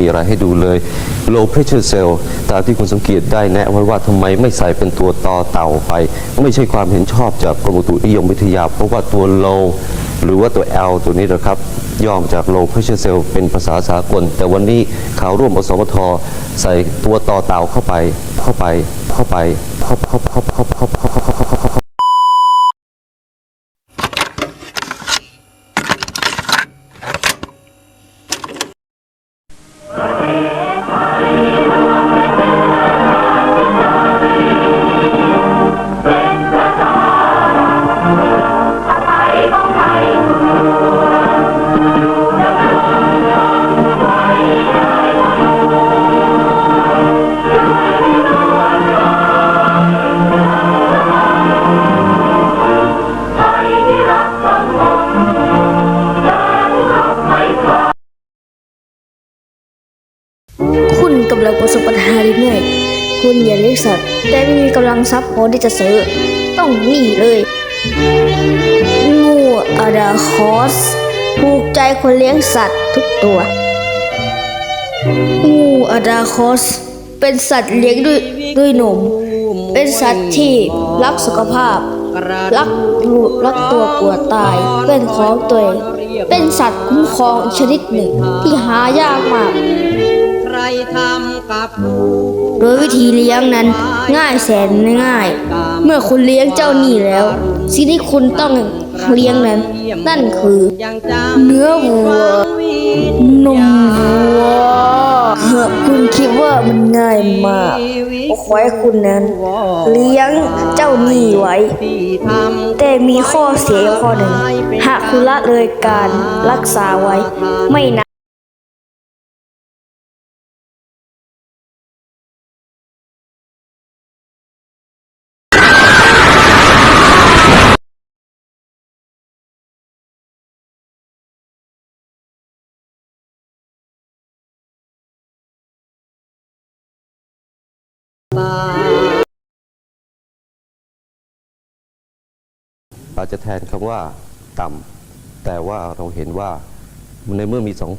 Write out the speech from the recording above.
มีอะไรให้ดูเลย low pressure cell ตามที่คุณสังเกตได้แนะไว้ว่าทำไมไม่ใส่เป็นตัวต่อเต่าไป ไม่ใช่ความเห็นชอบจากกรมอุตุนิยมวิทยา เพราะว่าตัว low หรือว่าตัว L ตัวนี้นะครับย่อมจาก low pressure cell เป็นภาษาสากล แต่วันนี้ข่าวร่วมอสมทใส่ตัวต่อเต่าเข้าไป เข้าไป เข้าไป เข้าเข้าเข้าเข้าเข้าเข้า คุณกำลังประสบปัญหาหรือไม่คุณอย่าเลี้ยงสัตว์ แต่ไม่มีกำลังทรัพย์พอที่จะซื้อ ต้องนี่เลย งูอาดาคอสผูกใจคนเลี้ยงสัตว์ทุกตัว งูอาดาคอสเป็นสัตว์เลี้ยงด้วยด้วยนม เป็นสัตว์ที่รักสุขภาพ รักลูรักตัวกลัวตาย เป็นของตัวเอง เป็นสัตว์คุ้มครองอีกชนิดหนึ่งที่หายากมาก ใครทำกับโดยวิธีเลี้ยงนั้นง่ายแสนง่าย เมื่อคุณเลี้ยงเจ้านี่แล้ว สิ่งที่คุณต้องเลี้ยงนั้น นั่นคือ เนื้อวัวนมวัวหากคุณคิดว่ามันง่ายมากก็ขอให้คุณนั้น เลี้ยงเจ้านี่ไว้ แต่มีข้อเสียข้อหนึ่ง หากคุณละเลยการรักษาไว้ไม่นานอาจจะแทนคำว่าต่ำแต่ว่าเราเห็นว่าในเมื่อมีสอง